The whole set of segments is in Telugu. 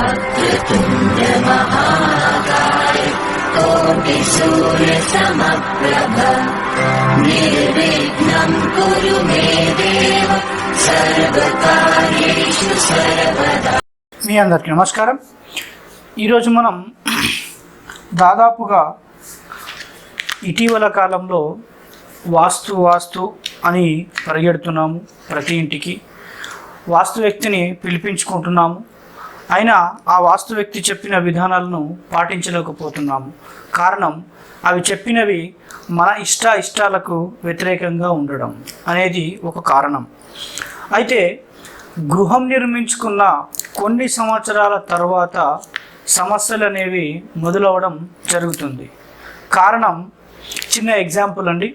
वक्रतुण्ड महाकाय कोटिसूर्यसमप्रभ निर्विघ्नं कुरु मे देव सर्वकार्येषु सर्वदा మీ అందరికీ నమస్కారం ఈరోజు మనం దాదాపుగా ఇటీవల కాలంలో వాస్తు వాస్తు అని పరిగెడుతున్నాము ప్రతి ఇంటికి వాస్తు వ్యక్తిని పిలిపించుకుంటున్నాము అయినా ఆ వాస్తు వ్యక్తి చెప్పిన విధానాలను పాటించలేకపోతున్నాము. కారణం అవి చెప్పినవి మన ఇష్ట ఇష్టాలకు వ్యతిరేకంగా ఉండడం అనేది ఒక కారణం. అయితే గృహం నిర్మించుకున్న కొన్ని సంవత్సరాల తర్వాత సమస్యలు అనేవి మొదలవడం జరుగుతుంది. కారణం చిన్న ఎగ్జాంపుల్ అండి.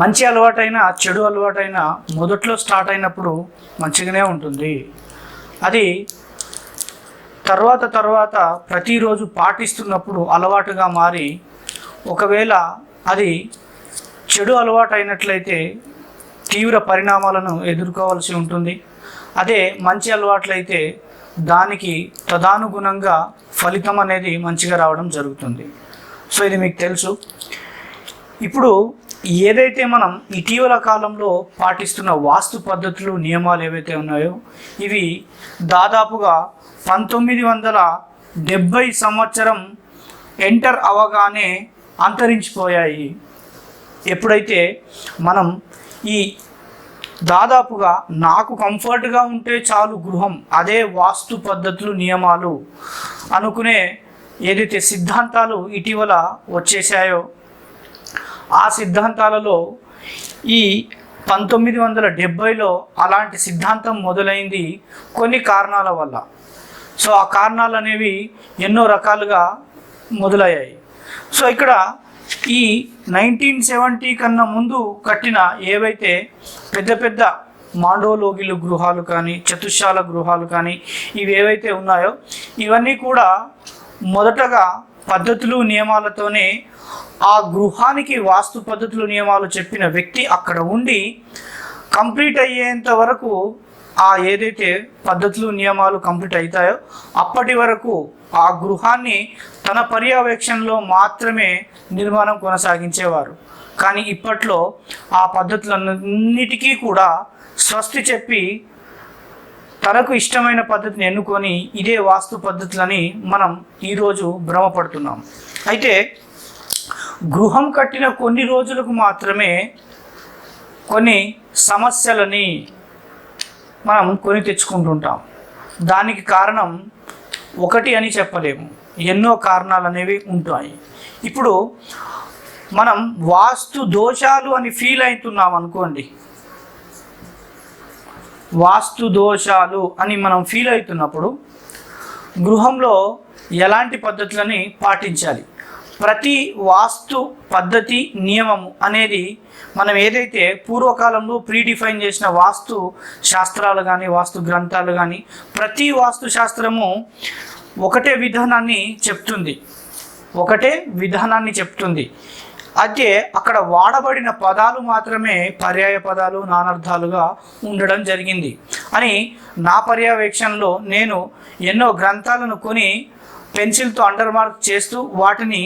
మంచి అలవాటైన చెడు అలవాటైన మొదట్లో స్టార్ట్ అయినప్పుడు మంచిగానే ఉంటుంది. అది తర్వాత తర్వాత ప్రతిరోజు పాటిస్తున్నప్పుడు అలవాటుగా మారి ఒకవేళ అది చెడు అలవాటు అయినట్లయితే తీవ్ర పరిణామాలను ఎదుర్కోవాల్సి ఉంటుంది. అదే మంచి అలవాట్లయితే దానికి తదానుగుణంగా ఫలితం అనేది మంచిగా రావడం జరుగుతుంది. సో ఇది మీకు తెలుసు. ఇప్పుడు ఏదైతే మనం ఇటీవల కాలంలో పాటిస్తున్న వాస్తు పద్ధతులు నియమాలు ఏవైతే ఉన్నాయో ఇవి దాదాపుగా పంతొమ్మిది వందల డెబ్భై సంవత్సరం ఎంటర్ అవగానే అంతరించిపోయాయి. ఎప్పుడైతే మనం ఈ దాదాపుగా నాకు కంఫర్ట్గా ఉంటే చాలు గృహం అదే వాస్తు పద్ధతులు నియమాలు అనుకునే ఏదైతే సిద్ధాంతాలు ఇటీవల వచ్చేసాయో ఆ సిద్ధాంతాలలో ఈ పంతొమ్మిది వందల డెబ్భైలో అలాంటి సిద్ధాంతం మొదలైంది కొన్ని కారణాల వల్ల. సో ఆ కారణాలు అనేవి ఎన్నో రకాలుగా మొదలయ్యాయి. సో ఇక్కడ ఈ నైన్టీన్ సెవెంటీ కన్నా ముందు కట్టిన ఏవైతే పెద్ద పెద్ద మాండోలోగిలు గృహాలు కానీ చతుశాల గృహాలు కానీ ఇవి ఏవైతే ఉన్నాయో ఇవన్నీ కూడా మొదటగా పద్ధతులు నియమాలతోనే ఆ గృహానికి వాస్తు పద్ధతులు నియమాలు చెప్పిన వ్యక్తి అక్కడ ఉండి కంప్లీట్ అయ్యేంత వరకు ఆ ఏదైతే పద్ధతులు నియమాలు కంప్లీట్ అవుతాయో అప్పటి వరకు ఆ గృహాన్ని తన పర్యవేక్షణలో మాత్రమే నిర్మాణం కొనసాగించేవారు. కానీ ఇప్పట్లో ఆ పద్ధతులన్నిటికీ కూడా స్వస్తి చెప్పి తనకు ఇష్టమైన పద్ధతిని ఎన్నుకొని ఇదే వాస్తు పద్ధతులని మనం ఈరోజు భ్రమపడుతున్నాం. అయితే గృహం కట్టిన కొన్ని రోజులకు మాత్రమే కొన్ని సమస్యలని మనం కొని తెచ్చుకుంటుంటాం. దానికి కారణం ఒకటి అని చెప్పలేము. ఎన్నో కారణాలు అనేవి ఉంటాయి. ఇప్పుడు మనం వాస్తు దోషాలు అని ఫీల్ అవుతున్నాం అనుకోండి. వాస్తు దోషాలు అని మనం ఫీల్ అవుతున్నప్పుడు గృహంలో ఎలాంటి పద్ధతులని పాటించాలి? ప్రతి వాస్తు పద్ధతి నియమము అనేది మనం ఏదైతే పూర్వకాలంలో ప్రీడిఫైన్ చేసిన వాస్తు శాస్త్రాలు కానీ వాస్తు గ్రంథాలు కానీ ప్రతి వాస్తు శాస్త్రము ఒకటే విధానాన్ని చెప్తుంది. ఒకటే విధానాన్ని చెప్తుంది. అయితే అక్కడ వాడబడిన పదాలు మాత్రమే పర్యాయ పదాలు నానర్థాలుగా ఉండడం జరిగింది. అని నా పర్యవేక్షణలో నేను ఎన్నో గ్రంథాలను కొని పెన్సిల్తో అండర్ మార్క్ చేస్తూ వాటిని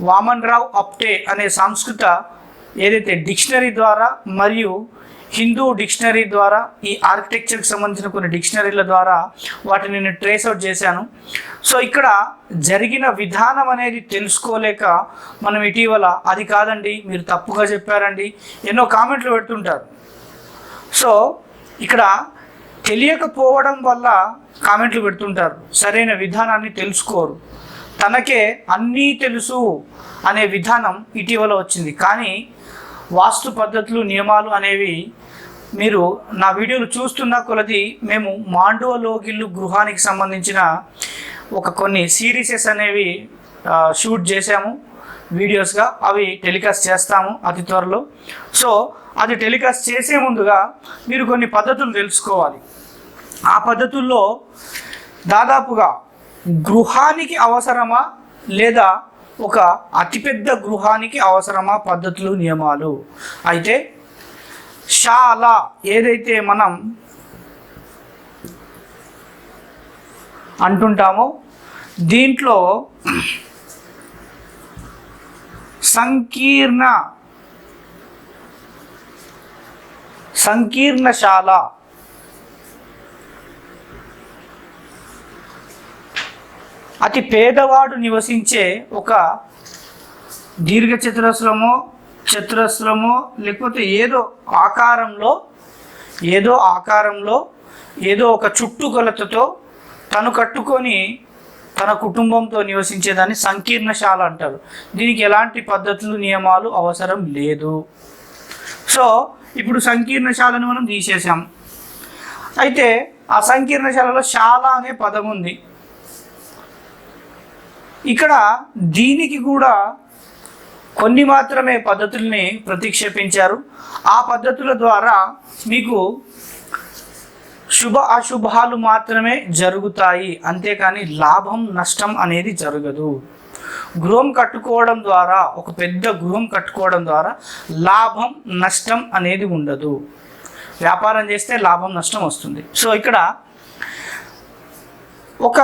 వామన్ రావ్ అప్టే అనే సంస్కృత ఏదైతే డిక్షనరీ ద్వారా మరియు హిందూ డిక్షనరీ ద్వారా ఈ ఆర్కిటెక్చర్కి సంబంధించిన కొన్ని డిక్షనరీల ద్వారా వాటిని నేను ట్రేస్ అవుట్ చేశాను. సో ఇక్కడ జరిగిన విధానం అనేది తెలుసుకోలేక మనం ఇటీవల అది కాదండి మీరు తప్పుగా చెప్పారండి ఎన్నో కామెంట్లు పెడుతుంటారు. సో ఇక్కడ తెలియకపోవడం వల్ల కామెంట్లు పెడుతుంటారు. సరైన విధానాన్ని తెలుసుకోరు. తనకే అన్నీ తెలుసు అనే విధానం ఇటీవల వచ్చింది. కానీ వాస్తు పద్ధతులు నియమాలు అనేవి మీరు నా వీడియోలు చూస్తున్న కొలది మేము మాండవ లోగిల్లు గృహానికి సంబంధించిన ఒక కొన్ని సిరీసెస్ అనేవి షూట్ చేశాము వీడియోస్గా అవి టెలికాస్ట్ చేస్తాము అతి త్వరలో. సో అది టెలికాస్ట్ చేసే ముందుగా మీరు కొన్ని పద్ధతులు తెలుసుకోవాలి. ఆ పద్ధతుల్లో దాదాపుగా గృహానికి అవసరమా లేదా ఒక అతిపెద్ద గృహానికి అవసరమా పద్ధతులు నియమాలు? అయితే షాల ఏదైతే మనం అంటుంటామో దీంట్లో సంకీర్ణ సంకీర్ణశాల అతి పేదవాడు నివసించే ఒక దీర్ఘచతురస్రమో చతురస్రమో లేకపోతే ఏదో ఆకారంలో ఏదో ఆకారంలో ఏదో ఒక చుట్టుకొలతతో తను కట్టుకొని తన కుటుంబంతో నివసించేదాన్ని సంకీర్ణశాల అంటారు. దీనికి ఎలాంటి పద్ధతులు నియమాలు అవసరం లేదు. సో ఇప్పుడు సంకీర్ణశాలను మనం తీసేసాం అయితే ఆ సంకీర్ణశాలలో శాల అనే పదం ఉంది. ఇక్కడ దీనికి కూడా కొన్ని మాత్రమే పద్ధతుల్ని ప్రతిక్షేపించారు. ఆ పద్ధతుల ద్వారా మీకు శుభ అశుభాలు మాత్రమే జరుగుతాయి. అంతేకాని లాభం నష్టం అనేది జరగదు. గృహం కట్టుకోవడం ద్వారా ఒక పెద్ద గృహం కట్టుకోవడం ద్వారా లాభం నష్టం అనేది ఉండదు. వ్యాపారం చేస్తే లాభం నష్టం వస్తుంది. సో ఇక్కడ ఒక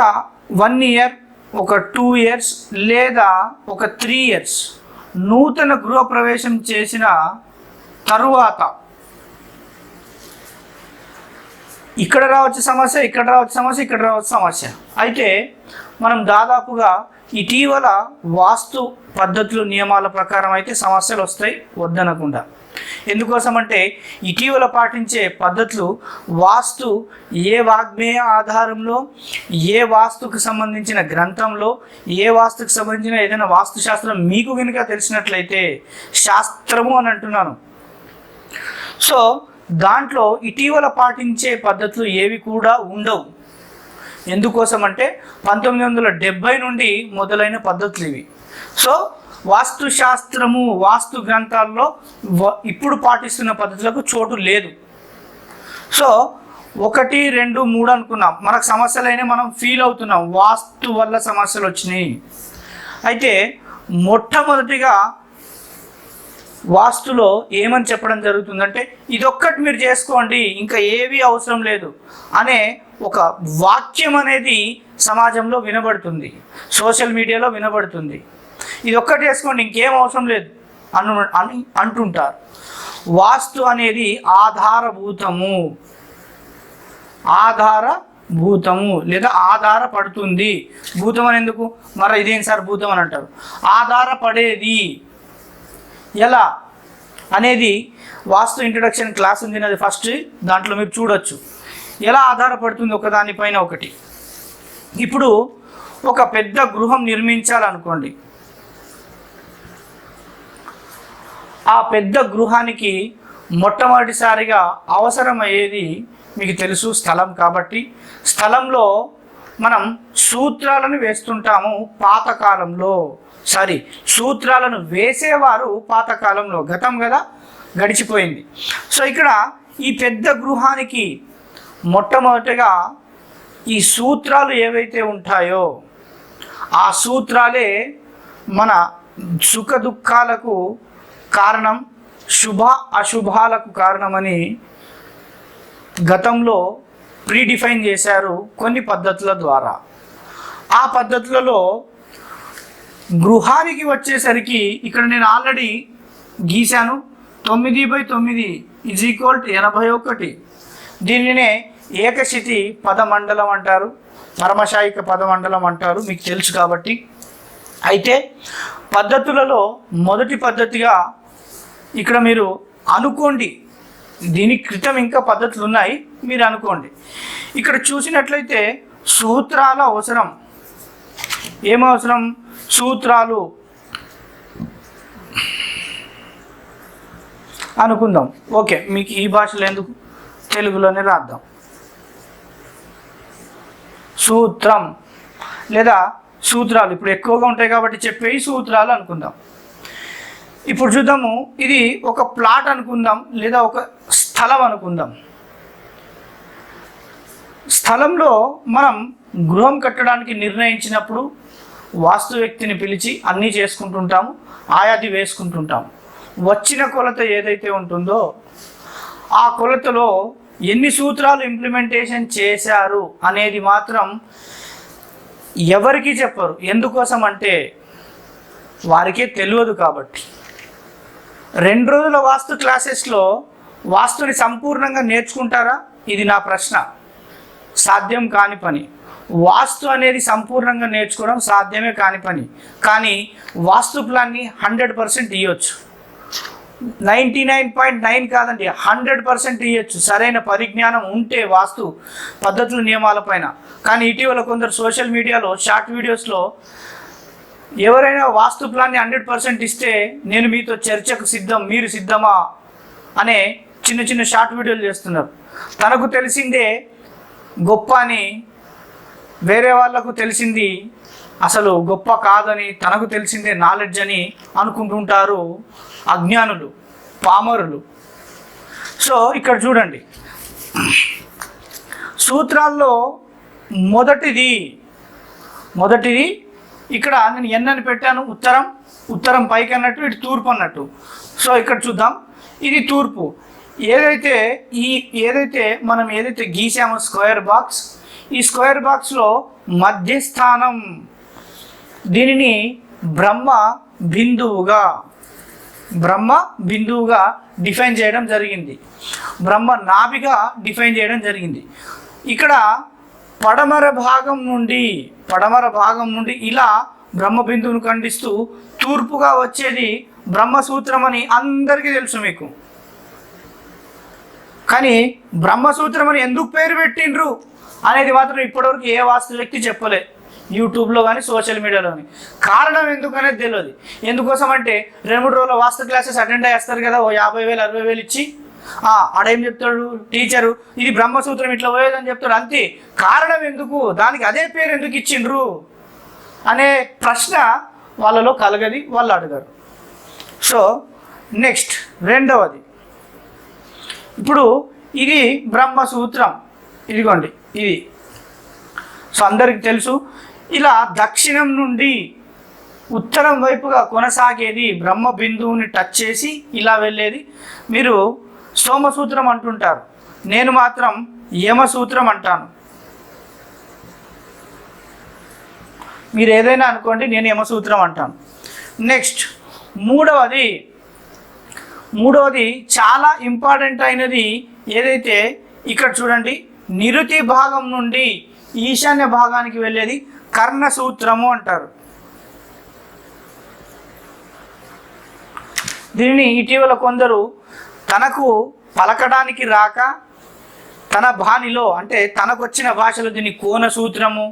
వన్ ఇయర్ ఒక టూ ఇయర్స్ లేదా ఒక త్రీ ఇయర్స్ నూతన గృహప్రవేశం చేసిన తరువాత ఇక్కడ రావచ్చు సమస్య ఇక్కడ రావచ్చు సమస్య ఇక్కడ రావచ్చు సమస్య. అయితే మనం దాదాపుగా ఇటీవల వాస్తు పద్ధతులు నియమాల ప్రకారం అయితే సమస్యలు వస్తాయి వద్దనకుండా. ఎందుకోసం అంటే ఇటీవల పాటించే పద్ధతులు వాస్తు ఏ వాగ్మేయ ఆధారంలో ఏ వాస్తుకు సంబంధించిన గ్రంథంలో ఏ వాస్తుకు సంబంధించిన ఏదైనా వాస్తు శాస్త్రం మీకు కనుక తెలిసినట్లయితే శాస్త్రము అని అంటున్నాను. సో దాంట్లో ఇటీవల పాటించే పద్ధతులు ఏవి కూడా ఉండవు. ఎందుకోసం అంటే పంతొమ్మిది వందల డెబ్బై నుండి మొదలైన పద్ధతులు ఇవి. సో వాస్తు శాస్త్రము వాస్తు గ్రంథాల్లో వ- ఇప్పుడు పాటిస్తున్న పద్ధతులకు చోటు లేదు. సో ఒకటి రెండు మూడు అనుకున్నాం. మనకు సమస్యలైనా మనం ఫీల్ అవుతున్నాం. వాస్తు వల్ల సమస్యలు వచ్చినాయి. అయితే మొట్టమొదటిగా వాస్తులో ఏమని చెప్పడం జరుగుతుందంటే ఇదొక్కటి మీరు చేసుకోండి ఇంకా ఏవి అవసరం లేదు అనే ఒక వాక్యం అనేది సమాజంలో వినబడుతుంది. సోషల్ మీడియాలో వినబడుతుంది. ఇది ఒక్కటి చేసుకోండి ఇంకేం అవసరం లేదు అను అని అంటుంటారు. వాస్తు అనేది ఆధారభూతము. ఆధార భూతము లేదా ఆధారపడుతుంది. భూతం అని ఎందుకు? మరి ఇదేం సార్ భూతం అని అంటారు. ఆధారపడేది. ఎలా? అనేది వాస్తు ఇంట్రడక్షన్ క్లాస్ ఉంది అది ఫస్ట్ దాంట్లో మీరు చూడొచ్చు. ఎలా ఆధారపడుతుంది ఒకదానిపైన ఒకటి? ఇప్పుడు ఒక పెద్ద గృహం నిర్మించాలనుకోండి. ఆ పెద్ద గృహానికి మొట్టమొదటిసారిగా అవసరమయ్యేది మీకు తెలుసు స్థలం కాబట్టి. స్థలంలో మనం సూత్రాలను వేస్తుంటాము పాతకాలంలో. సారీ సూత్రాలను వేసేవారు పాతకాలంలో. గతం కదా గడిచిపోయింది. సో ఇక్కడ ఈ పెద్ద గృహానికి మొట్టమొదటిగా ఈ సూత్రాలు ఏవైతే ఉంటాయో ఆ సూత్రాలే మన సుఖ దుఃఖాలకు కారణం శుభ అశుభాలకు కారణమని గతంలో ప్రీడిఫైన్ చేశారు కొన్ని పద్ధతుల ద్వారా. ఆ పద్ధతులలో గృహానికి వచ్చేసరికి ఇక్కడ నేను ఆల్రెడీ గీశాను. తొమ్మిది బై తొమ్మిది ఇజ్ ఈక్వల్ టు ఎనభై ఒకటి. దీనినే ఏకశితి పదమండలం అంటారు. పరమశాయిక పదమండలం అంటారు. మీకు తెలుసు కాబట్టి. అయితే పద్ధతులలో మొదటి పద్ధతిగా ఇక్కడ మీరు అనుకోండి. దీని క్రితం ఇంకా పద్ధతులు ఉన్నాయి మీరు అనుకోండి. ఇక్కడ చూసినట్లయితే సూత్రాల అవసరం. ఏం అవసరం? సూత్రాలు. అనుకుందాం. ఓకే మీకు ఈ భాషలో ఎందుకు? తెలుగులోనే రాద్దాం. సూత్రం. లేదా సూత్రాలు. ఇప్పుడు ఎక్కువగా ఉంటాయి కాబట్టి చెప్పేవి సూత్రాలు అనుకుందాం. ఇప్పుడు చూద్దాము ఇది ఒక ప్లాట్ అనుకుందాం లేదా ఒక స్థలం అనుకుందాం. స్థలంలో మనం గృహం కట్టడానికి నిర్ణయించినప్పుడు వాస్తు వ్యక్తిని పిలిచి అన్నీ చేసుకుంటుంటాము ఆయాది వేసుకుంటుంటాము. వచ్చిన కొలత ఏదైతే ఉంటుందో ఆ కొలతలో ఎన్ని సూత్రాలు ఇంప్లిమెంటేషన్ చేశారు అనేది మాత్రం ఎవరికి చెప్పరు. ఎందుకోసం అంటే వారికే తెలియదు కాబట్టి. రెండు రోజుల వాస్తు క్లాసెస్లో వాస్తుని సంపూర్ణంగా నేర్చుకుంటారా? ఇది నా ప్రశ్న. సాధ్యం కాని పని. వాస్తు అనేది సంపూర్ణంగా నేర్చుకోవడం సాధ్యమే కాని పని. కానీ వాస్తు ప్లాన్ని హండ్రెడ్ పర్సెంట్ ఇవ్వచ్చు నైంటీ నైన్ పాయింట్ నైన్ కాదండి హండ్రెడ్ పర్సెంట్ ఇవ్వచ్చు సరైన పరిజ్ఞానం ఉంటే వాస్తు పద్ధతుల నియమాలపైన కానీ ఇటీవల కొందరు సోషల్ మీడియాలో షార్ట్ వీడియోస్లో ఎవరైనా వాస్తు ప్లాన్ని హండ్రెడ్ పర్సెంట్ ఇస్తే నేను మీతో చర్చకు సిద్ధం మీరు సిద్ధమా? అనే చిన్న చిన్న షార్ట్ వీడియోలు చేస్తున్నారు. తనకు తెలిసిందే గొప్ప అని వేరే వాళ్ళకు తెలిసింది అసలు గొప్ప కాదని తనకు తెలిసిందే నాలెడ్జ్ అని అనుకుంటుంటారు అజ్ఞానులు పామరులు. సో ఇక్కడ చూడండి. సూత్రాల్లో మొదటిది మొదటిది ఇక్కడ నేను ఎన్ అని పెట్టాను ఉత్తరం ఉత్తరం పైకి అన్నట్టు ఇటు తూర్పు అన్నట్టు. సో ఇక్కడ చూద్దాం. ఇది తూర్పు. ఏదైతే ఈ ఏదైతే మనం ఏదైతే గీసామో స్క్వేర్ బాక్స్ ఈ స్క్వేర్ బాక్స్లో మధ్యస్థానం. దీనిని బ్రహ్మ బిందువుగా బ్రహ్మ బిందువుగా డిఫైన్ చేయడం జరిగింది. బ్రహ్మ నాభిగా డిఫైన్ చేయడం జరిగింది. ఇక్కడ పడమర భాగం నుండి పడమర భాగం నుండి ఇలా బ్రహ్మ బిందువును ఖండిస్తూ తూర్పుగా వచ్చేది బ్రహ్మసూత్రం అని అందరికీ తెలుసు మీకు. కానీ బ్రహ్మసూత్రం అని ఎందుకు పేరు పెట్టిండ్రు అనేది మాత్రం ఇప్పటివరకు ఏ వాస్తు వ్యక్తి చెప్పలే. యూట్యూబ్లో కానీ సోషల్ మీడియాలో కానీ. కారణం ఎందుకనేది తెలియదు ఎందుకోసం అంటే రెండు మూడు రోజుల వాస్తు క్లాసెస్ అటెండ్ చేస్తారు కదా ఓ యాభై వేలు అరవై వేలు ఇచ్చి ఆడేం చెప్తాడు? టీచరు ఇది బ్రహ్మసూత్రం ఇట్లా పోయేదని చెప్తాడు. అంతే. కారణం ఎందుకు? దానికి అదే పేరు ఎందుకు ఇచ్చిండ్రు? అనే ప్రశ్న వాళ్ళలో కలగది వాళ్ళు అడగరు. సో నెక్స్ట్ రెండవది. ఇప్పుడు ఇది బ్రహ్మసూత్రం. ఇదిగోండి ఇది. సో అందరికి తెలుసు ఇలా దక్షిణం నుండి ఉత్తరం వైపుగా కొనసాగేది బ్రహ్మ బిందువుని టచ్ చేసి ఇలా వెళ్ళేది. మీరు సోమసూత్రం అంటుంటారు. నేను మాత్రం యమసూత్రం అంటాను. మీరు ఏదైనా అనుకోండి నేను యమసూత్రం అంటాను. నెక్స్ట్ మూడవది మూడవది చాలా ఇంపార్టెంట్ అయినది ఏదైతే ఇక్కడ చూడండి నిరుతి భాగం నుండి ఈశాన్య భాగానికి వెళ్ళేది కర్ణ సూత్రము అంటారు. దీనిని ఇటీవల కొందరు తనకు పలకడానికి రాక తన బాణిలో అంటే తనకు వచ్చిన భాషలో దీన్ని కోన సూత్రము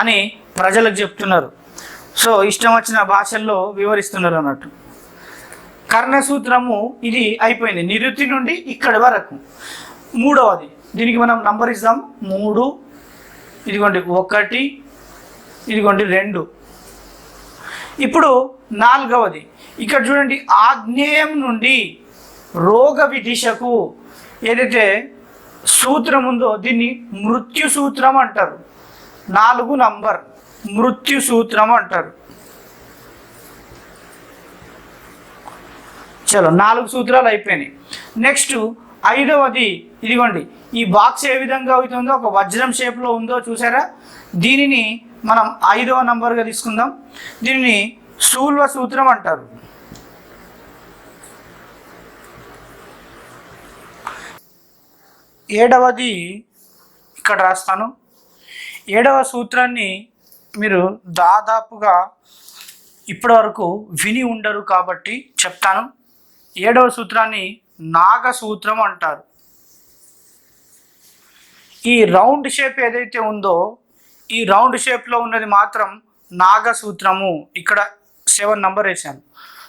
అని ప్రజలకు చెప్తున్నారు. సో ఇష్టం వచ్చిన భాషల్లో వివరిస్తున్నారు అన్నట్టు. కర్ణసూత్రము ఇది అయిపోయింది. నిరుతి నుండి ఇక్కడి వరకు. మూడవది దీనికి మనం నంబర్ ఇస్తాం. మూడు ఇదిగోండి ఒకటి ఇదిగోండి రెండు. ఇప్పుడు నాలుగవది ఇక్కడ చూడండి ఆగ్నేయం నుండి రోగ విదిశకు ఏదైతే సూత్రం ఉందో దీన్ని మృత్యు సూత్రం అంటారు. నాలుగు నంబర్ మృత్యు సూత్రం అంటారు. చలో నాలుగు సూత్రాలు అయిపోయినాయి. నెక్స్ట్ ఐదవది ఇదిగోండి ఈ బాక్స్ ఏ విధంగా అవుతుందో ఒక వజ్రం షేప్లో ఉందో చూసారా? దీనిని మనం ఐదవ నంబర్గా తీసుకుందాం. దీనిని శూల్వ సూత్రం అంటారు. ఏడవది ఇక్కడ రాస్తాను. ఏడవ సూత్రాన్ని మీరు దాదాపుగా ఇప్పటివరకు విని ఉండరు కాబట్టి చెప్తాను. ఏడవ సూత్రాన్ని నాగ సూత్రం అంటారు. ఈ రౌండ్ షేప్ ఏదైతే ఉందో ఈ రౌండ్ షేప్లో ఉన్నది మాత్రం నాగ సూత్రము ఇక్కడ సెవెన్ నంబర్ వేసాను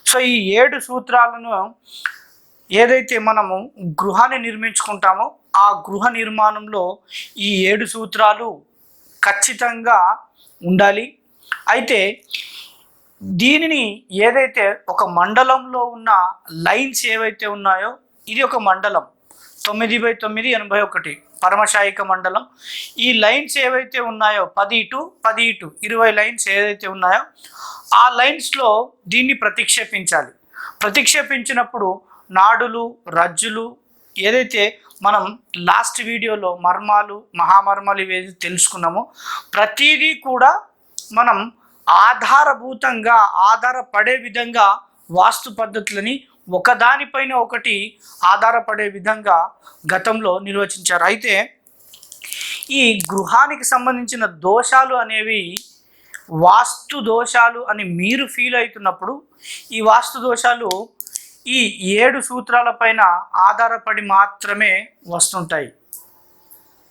సో ఈ ఏడు సూత్రాలను ఏదైతే మనము గృహాన్ని నిర్మించుకుంటామో ఆ గృహ నిర్మాణంలో ఈ ఏడు సూత్రాలు ఖచ్చితంగా ఉండాలి. అయితే దీనిని ఏదైతే ఒక మండలంలో ఉన్న లైన్స్ ఏవైతే ఉన్నాయో ఇది ఒక మండలం. తొమ్మిది బై తొమ్మిది ఎనభై ఒకటి పరమశాయిక మండలం. ఈ లైన్స్ ఏవైతే ఉన్నాయో పది ఇటు పది ఇటు ఇరవై లైన్స్ ఏదైతే ఉన్నాయో ఆ లైన్స్లో దీన్ని ప్రతిక్షేపించాలి. ప్రతిక్షేపించినప్పుడు నాడులు రజ్జులు ఏదైతే మనం లాస్ట్ వీడియోలో మర్మాలు మహామర్మాలు ఏవి తెలుసుకున్నామో ప్రతిదీ కూడా మనం ఆధారభూతంగా ఆధారపడే విధంగా వాస్తు పద్ధతులని ఒకదానిపైన ఒకటి ఆధారపడే విధంగా గతంలో నిర్వచించారు. అయితే ఈ గృహానికి సంబంధించిన దోషాలు అనేవి వాస్తు దోషాలు అని మీరు ఫీల్ అవుతున్నప్పుడు ఈ వాస్తు దోషాలు ఈ ఏడు సూత్రాలపైన ఆధారపడి మాత్రమే వస్తుంటాయి.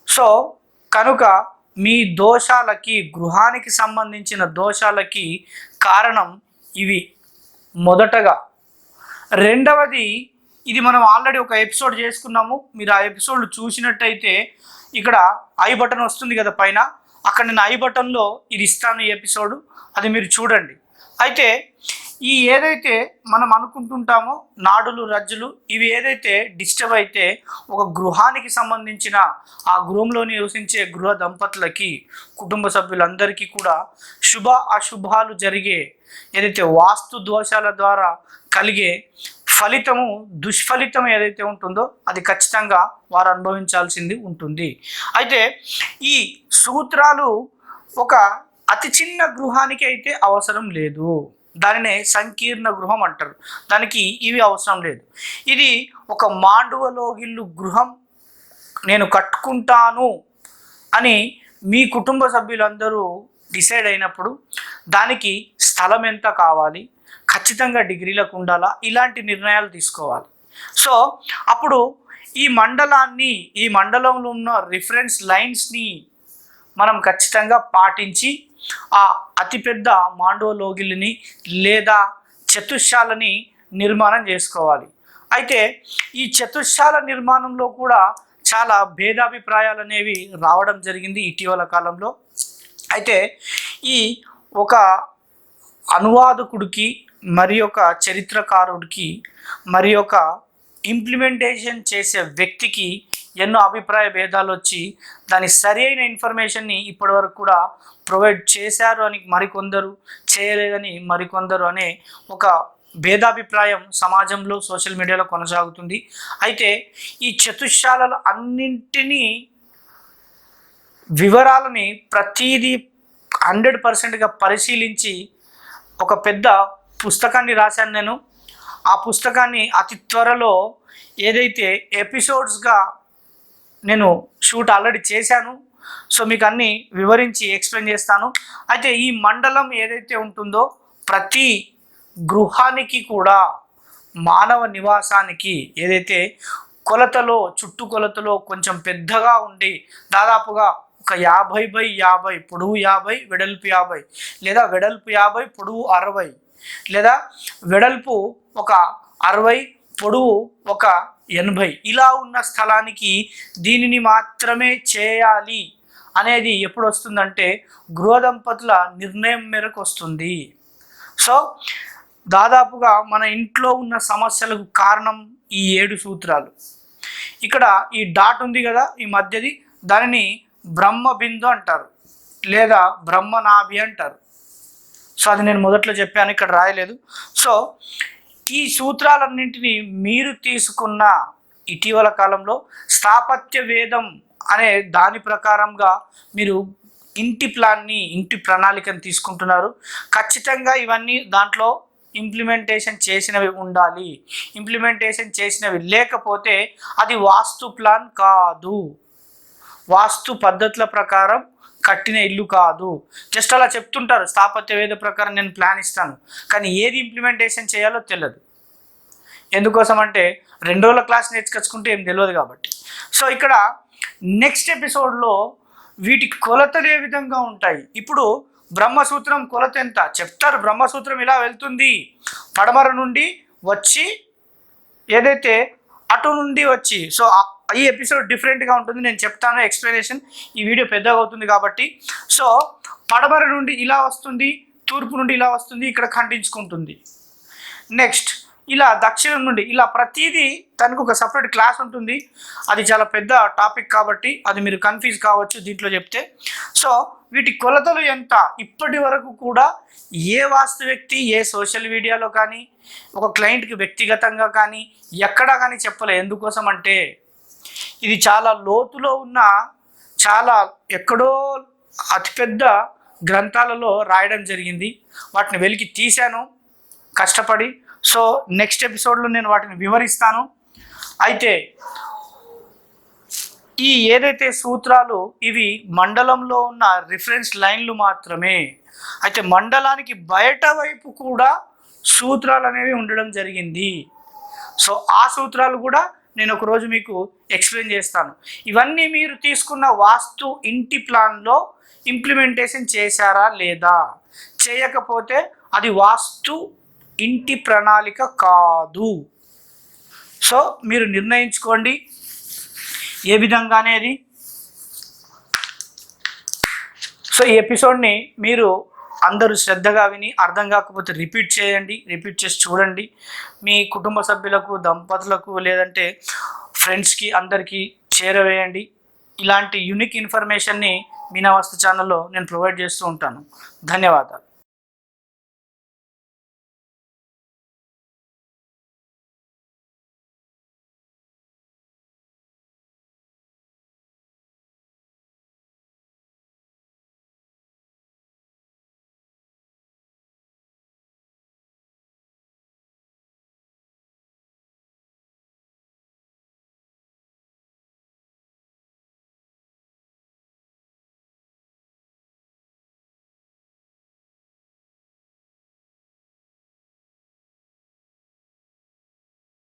సో కనుక మీ దోషాలకి గృహానికి సంబంధించిన దోషాలకి కారణం ఇవి. మొదటగా రెండవది ఇది మనం ఆల్రెడీ ఒక ఎపిసోడ్ చేసుకున్నాము. మీరు ఆ ఎపిసోడ్ చూసినట్టయితే ఇక్కడ ఐ బటన్ వస్తుంది కదా పైన. అక్కడ నేను ఐ బటన్లో ఇది ఇస్తాను ఈ ఎపిసోడ్. అది మీరు చూడండి. అయితే ఈ ఏదైతే మనం అనుకుంటుంటామో నాడులు రజ్జులు ఇవి ఏదైతే డిస్టర్బ్ అయితే ఒక గృహానికి సంబంధించిన ఆ గృహంలో నివసించే గృహ దంపతులకి కుటుంబ సభ్యులందరికీ కూడా శుభ అశుభాలు జరిగే ఏదైతే వాస్తు దోషాల ద్వారా కలిగే ఫలితము దుష్ఫలితం ఏదైతే ఉంటుందో అది ఖచ్చితంగా వారు అనుభవించాల్సింది ఉంటుంది. అయితే ఈ సూత్రాలు ఒక అతి చిన్న గృహానికి అయితే అవసరం లేదు. దానినే సంకీర్ణ గృహం అంటారు. దానికి ఇవి అవసరం లేదు. ఇది ఒక మాండువలోగిల్లు గృహం. నేను కట్టుకుంటాను అని మీ కుటుంబ సభ్యులందరూ డిసైడ్ అయినప్పుడు దానికి స్థలం ఎంత కావాలి? ఖచ్చితంగా డిగ్రీలకు ఉండాలా? ఇలాంటి నిర్ణయాలు తీసుకోవాలి. సో అప్పుడు ఈ మండలాన్ని ఈ మండలంలో ఉన్న రిఫరెన్స్ లైన్స్ని మనం ఖచ్చితంగా పాటించి ఆ అతిపెద్ద మాండవ లోగిలిని లేదా చతుశాలని నిర్మాణం చేసుకోవాలి. అయితే ఈ చతుశాల నిర్మాణంలో కూడా చాలా భేదాభిప్రాయాలు అనేవి రావడం జరిగింది ఇటీవల కాలంలో. అయితే ఈ ఒక అనువాదకుడికి మరి ఒక చరిత్రకారుడికి మరి ఒక ఇంప్లిమెంటేషన్ చేసే వ్యక్తికి ఎన్నో అభిప్రాయ భేదాలు వచ్చి దాని సరి అయిన ఇన్ఫర్మేషన్ని ఇప్పటివరకు కూడా ప్రొవైడ్ చేశారు అని మరికొందరు చేయలేదని మరికొందరు అనే ఒక భేదాభిప్రాయం సమాజంలో సోషల్ మీడియాలో కొనసాగుతుంది. అయితే ఈ చతుశాలలు అన్నింటినీ వివరాలని ప్రతీదీ హండ్రెడ్ పర్సెంట్గా పరిశీలించి ఒక పెద్ద పుస్తకాన్ని రాశాను నేను. ఆ పుస్తకాన్ని అతి త్వరలో ఏదైతే ఎపిసోడ్స్గా నేను షూట్ ఆల్రెడీ చేశాను. సో మీకు అన్ని వివరించి ఎక్స్ప్లెయిన్ చేస్తాను. అయితే ఈ మండలం ఏదైతే ఉంటుందో ప్రతి గృహానికి కూడా మానవ నివాసానికి ఏదైతే కొలతలో చుట్టు కొలతలో కొంచెం పెద్దగా ఉండి దాదాపుగా ఒక యాభై బై యాభై పొడవు యాభై వెడల్పు యాభై లేదా వెడల్పు యాభై పొడవు అరవై లేదా వెడల్పు ఒక అరవై పొడవు ఒక ఎనభై. ఇలా ఉన్న స్థలానికి దీనిని మాత్రమే చేయాలి అనేది ఎప్పుడు వస్తుందంటే గృహ దంపతుల నిర్ణయం మేరకు వస్తుంది. సో దాదాపుగా మన ఇంట్లో ఉన్న సమస్యలకు కారణం ఈ ఏడు సూత్రాలు. ఇక్కడ ఈ డాట్ ఉంది కదా ఈ మధ్యది దానిని బ్రహ్మ బిందు అంటారు లేదా బ్రహ్మ నాభి అంటారు. సో అది నేను మొదట్లో చెప్పాను ఇక్కడ రాయలేదు. సో ఈ సూత్రాలన్నింటినీ మీరు తీసుకున్న ఇటీవల కాలంలో స్థాపత్య వేదం అనే దాని ప్రకారంగా మీరు ఇంటి ప్లాన్ని ఇంటి ప్రణాళికను తీసుకుంటున్నారు. ఖచ్చితంగా ఇవన్నీ దాంట్లో ఇంప్లిమెంటేషన్ చేసినవి ఉండాలి. ఇంప్లిమెంటేషన్ చేసినవి లేకపోతే అది వాస్తు ప్లాన్ కాదు. వాస్తు పద్ధతుల ప్రకారం కట్టిన ఇల్లు కాదు. జస్ట్ అలా చెప్తుంటారు స్థాపత్య వేద ప్రకారం నేను ప్లాన్ ఇస్తాను. కానీ ఏది ఇంప్లిమెంటేషన్ చేయాలో తెలియదు. ఎందుకోసం అంటే రెండు రోజుల క్లాస్ నేర్చుకొచ్చుకుంటే ఏం తెలియదు కాబట్టి. సో ఇక్కడ నెక్స్ట్ ఎపిసోడ్లో వీటి కొలతలు ఏ విధంగా ఉంటాయి? ఇప్పుడు బ్రహ్మసూత్రం కొలత ఎంత? చెప్తారు బ్రహ్మసూత్రం ఇలా వెళ్తుంది. పడమర నుండి వచ్చి ఏదైతే అటు నుండి వచ్చి సో ఈ ఎపిసోడ్ డిఫరెంట్గా ఉంటుంది నేను చెప్తాను ఎక్స్ప్లెనేషన్ ఈ వీడియో పెద్దగా అవుతుంది కాబట్టి. సో పడమర నుండి ఇలా వస్తుంది తూర్పు నుండి ఇలా వస్తుంది ఇక్కడ ఖండించుకుంటుంది. నెక్స్ట్ ఇలా దక్షిణం నుండి ఇలా ప్రతిదీ దానికి ఒక సపరేట్ క్లాస్ ఉంటుంది. అది చాలా పెద్ద టాపిక్ కాబట్టి అది మీరు కన్ఫ్యూజ్ కావచ్చు దీంట్లో చెప్తే. సో వీటి కొలతలు ఎంత? ఇప్పటి వరకు కూడా ఏ వాస్తు వ్యక్తి ఏ సోషల్ మీడియాలో కానీ ఒక క్లయింట్కి వ్యక్తిగతంగా కానీ ఎక్కడా కానీ చెప్పలే. ఎందుకోసం అంటే ఇది చాలా లోతులో ఉన్న చాలా ఎక్కడో అతిపెద్ద గ్రంథాలలో రాయడం జరిగింది. వాటిని వెలికి తీశాను. కష్టపడి. సో నెక్స్ట్ ఎపిసోడ్లో నేను వాటిని వివరిస్తాను. అయితే ఈ ఏదైతే సూత్రాలు ఇవి మండలంలో ఉన్న రిఫరెన్స్ లైన్లు మాత్రమే. అయితే మండలానికి బయట వైపు కూడా సూత్రాలు అనేవి ఉండడం జరిగింది. సో ఆ సూత్రాలు కూడా నేను ఒకరోజు మీకు ఎక్స్ప్లెయిన్ చేస్తాను. ఇవన్నీ మీరు తీసుకున్న వాస్తు ఇంటి ప్లాన్లో ఇంప్లిమెంటేషన్ చేశారా లేదా? చేయకపోతే అది వాస్తు ఇంటి ప్రణాళిక కాదు. సో మీరు నిర్ణయించుకోండి. ఏ విధంగా అనేది సో ఈ ఎపిసోడ్ని మీరు అందరూ శ్రద్ధగా విని అర్థం కాకపోతే రిపీట్ చేయండి రిపీట్ చేసి చూడండి. మీ కుటుంబ సభ్యులకు దంపతులకు లేదంటే ఫ్రెండ్స్కి అందరికీ చేరవేయండి. ఇలాంటి యునిక్ ఇన్ఫర్మేషన్ని మీనా వస్తు ఛానల్లో నేను ప్రొవైడ్ చేస్తూ ఉంటాను. ధన్యవాదాలు.